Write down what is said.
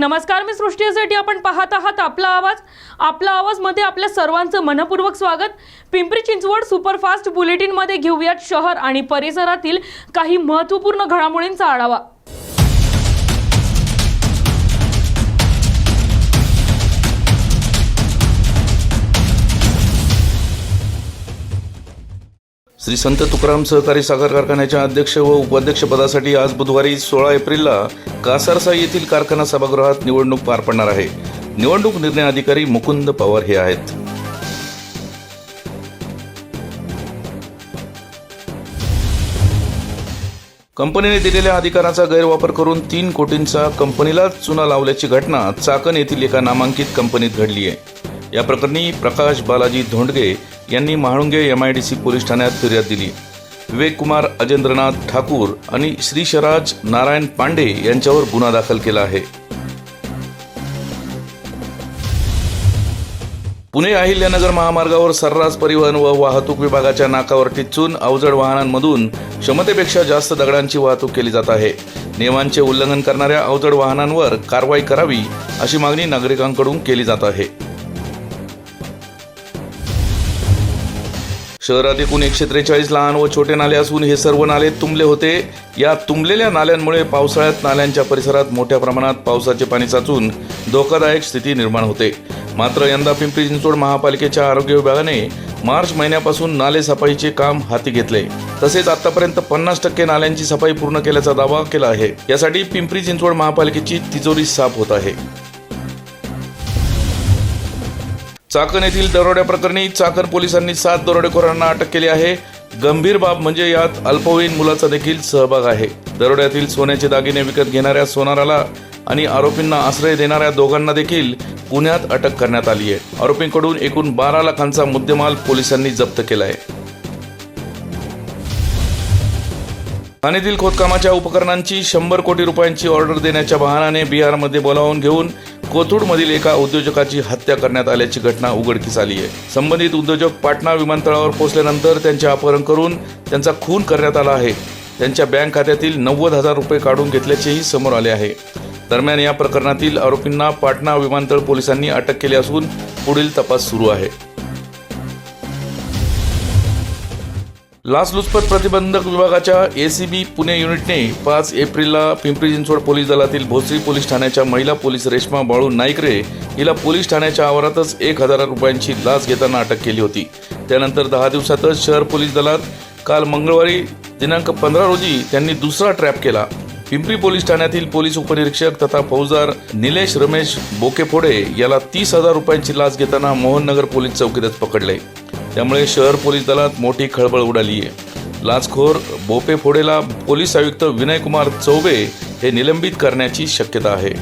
नमस्कार मी सृष्टीसाठी आपण पाहत आहात आपला आवाज. आपला आवाजमध्ये आपल्या सर्वांचं मनपूर्वक स्वागत. पिंपरी चिंचवड सुपरफास्ट बुलेटिनमध्ये घेऊयात शहर आणि परिसरातील काही महत्त्वपूर्ण घडामोडींचा आढावा. श्री संत तुकाराम सहकारी साखर कारखान्याच्या अध्यक्ष व उपाध्यक्षपदासाठी आज बुधवारी सोळा एप्रिलला कासारसा येथील कारखाना सभागृहात निवडणूक पार पडणार आहे. निवडणूक निर्णय अधिकारी मुकुंद पवार हे आहेत. कंपनीने दिलेल्या अधिकाराचा गैरवापर करून तीन कोटींचा कंपनीला चुना लावल्याची घटना चाकण येथील एका नामांकित कंपनीत घडली आहे. या प्रकरणी प्रकाश बालाजी धोंडगे यांनी Mahalunge M I D C police ठाण्यात फिर्याद दिली. विवेक कुमार अजेंद्रनाथ ठाकूर आणि श्रीशराज नारायण पांडे यांच्यावर गुन्हा दाखल केला आहे. पुणे अहिल्यानगर महामार्गावर सर्रास परिवहन व वाहतूक विभागाच्या नाकावर टिच्चून अवजड वाहनांमधून क्षमतेपेक्षा जास्त दगडांची वाहतूक केली जात आहे. नियमांचे उल्लंघन करणाऱ्या अवजड वाहनांवर कारवाई करावी अशी मागणी नागरिकांकडून केली जात आहे. शहरात एकूण एकशे त्रेचाळीस लहान व छोटे नाले असून हे सर्व नाले तुंबले होते. या तुंबलेल्या नाल्यांमुळे पावसाळ्यात नाल्यांच्या परिसरात मोठ्या प्रमाणात पावसाचे पाणी साचून धोकादायक स्थिती निर्माण होते. मात्र यंदा पिंपरी चिंचवड महापालिकेच्या आरोग्य विभागाने मार्च महिन्यापासून नाले सफाईचे काम हाती घेतले. तसेच आतापर्यंत पन्नास टक्के नाल्यांची सफाई पूर्ण केल्याचा दावा केला आहे. यासाठी पिंपरी चिंचवड महापालिकेची तिजोरी साफ होत आहे. चाकण येथील दरोड्याप्रकरणी चाकण पोलिसांनी सात दरोडेखोरांना अटक केली आहे. गंभीर बाब म्हणजे यात अल्पवयीन मुलाचा देखील सहभाग आहे. दरोड्यातील सोन्याचे दागिने विकत घेणाऱ्या सोनाराला आणि आरोपींना आश्रय देणाऱ्या दोघांना देखील पुण्यात अटक करण्यात आली आहे. आरोपींकडून एकूण बारा लाखांचा मुद्देमाल पोलिसांनी जप्त केला आहे. ठाण्यातील खोदकामाच्या उपकरणांची शंभर कोटी रुपयांची ऑर्डर देण्याच्या बहाण्याने बिहारमध्ये बोलावून घेऊन कोथरूडमधील एका उद्योजकाची हत्या करण्यात आल्याची घटना उघडकीस आली आहे. संबंधित उद्योजक पाटणा विमानतळावर पोहोचल्यानंतर त्यांचे अपहरण करून त्यांचा खून करण्यात आला आहे. त्यांच्या बँक खात्यातील नव्वद हजार रुपये काढून घेतल्याचेही समोर आले आहे. दरम्यान या प्रकरणातील आरोपींना पाटणा विमानतळ पोलिसांनी अटक केली असून पुढील तपास सुरू आहे. लाचलुचपत प्रतिबंधक विभागाच्या एसीबी पुणे युनिटने पाच एप्रिलला पिंपरी चिंचवड पोलीस दलातील भोसरी पोलीस ठाण्याच्या महिला पोलीस रेश्मा बाळू नाईकरे हिला पोलीस ठाण्याच्या आवारातच एक हजार रुपयांची लाच घेताना अटक केली होती. त्यानंतर दहा दिवसातच शहर पोलीस दलात काल मंगळवारी दिनांक पंधरा रोजी त्यांनी दुसरा ट्रॅप केला. पिंपरी पोलीस ठाण्यातील पोलीस उपनिरीक्षक तथा फौजदार निलेश रमेश बोकेफोडे याला तीस हजार रुपयांची लाच घेताना मोहननगर पोलीस चौकीतच पकडले. त्यामुळे शहर पोलीस दलात मोठी खळबळ उडाली आहे लाचखोर बोपे फोडेला पोलीस आयुक्त विनयकुमार चौबे हे निलंबित करण्याची शक्यता आहे.